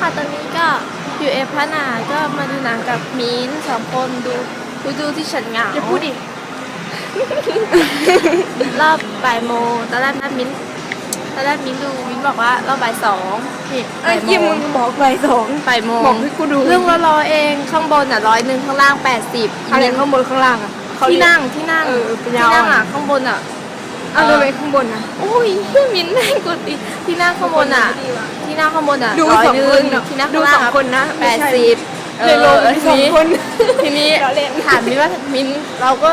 ค่ะตอนนี้ก็อยู่เอฟพนาก็มาดูหนังกับมิ้นท์สองคนดูดูดูที่ฉันเหงาอย่าพูดดิ รอบบ่ายโมงตอนแรกนัดมิ้นท์ตอนแรกมิ้นท์ดูมิ้นท์บอกว่ารอบบ่ายสองนี่ไอ้บ่ายโมยี่มึงงบอกใบสองบ่ายโมงบอกให้กูดูเรื่องละร้อยเองข้างบนอะร้อยหนึ่งข้างล่างแปดสิบอะไรข้างบนข้างล่างอะเขาที่เรียกนั่งที่นั่งเออปัญที่ญาอ่อนนั่งอะข้างบนอะ เอาเลยไปข้างบนนะโอ้ยมิ้นท์แม่งกดดิที่นั่งข้างบนอะ ที่นั่งข้างบนอะดูร้อยสองหนึ่คนงเนอะที่นั่งดูข้างล่างสองคนนะแปไม่ดใช่สิบในโรงมีสองคน ทีนี้เราเล่นถามมิ้นว่ามิ้นเราก็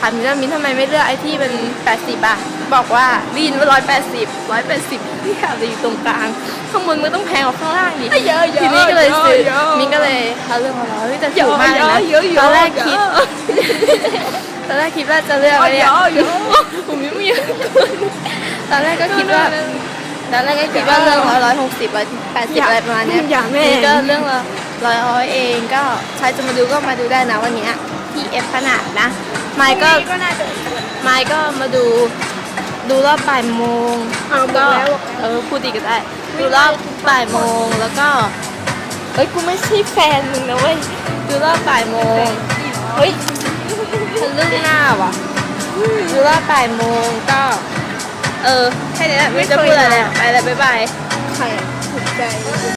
ถามมิ้นว่ามิ้นทำไมไม่เลือกไอ้ที่เป็นแปดสิบอะบอกว่าได้ยินว่าร้อยแปดสิบร้อยแปดสิบที่อาจจะอยู่ตรงกลางข้างบนมันต้องแพงกว่าข้างล่างดิเยอะๆทีนี้ก็เลยซื้อเยอะๆมิ้นก็เลย เขาเลือกมาแล้วเฮ้ยแต่ถูกมากเลยนะเยอะๆตอนแรกคิดเยอะตอนแรกคิดว่าจะเลือกอะไรเนี่ยเยอะๆผมไม่มีตอนแรกก็คิดว่า ตอนแรกก็คิดว่าเรื่องละร้อยหกสิบร้อยแปดสิบอะไรประมาณเนี้ยอย่าแม่ นี่ก็เรื่องละร้อยร้อยเองก็ใครจะมาดูก็มาดูได้นะวันเนี้ยที่เอฟขนาดนะไมค์ก็ก็น่าจะไมค์ก็มาดู ดูรอบบ่ายโมงเอาบก็อกแล้ว เออพูดดีก็ได้ ดูรอบบ่ายโมงแล้วก็ เอ้ยกูไม่ใช่แฟนมึงนะเว้ยดูรอบบ่ายโมงเฮ้ยฉันเรื่องหน้าว่ะดูรอบบ่ายโมงก็ เออแค่นี้แหละไม่จะพูดอะไรแล้วไปแล้วบ๊ายบาย ใครถูกใจ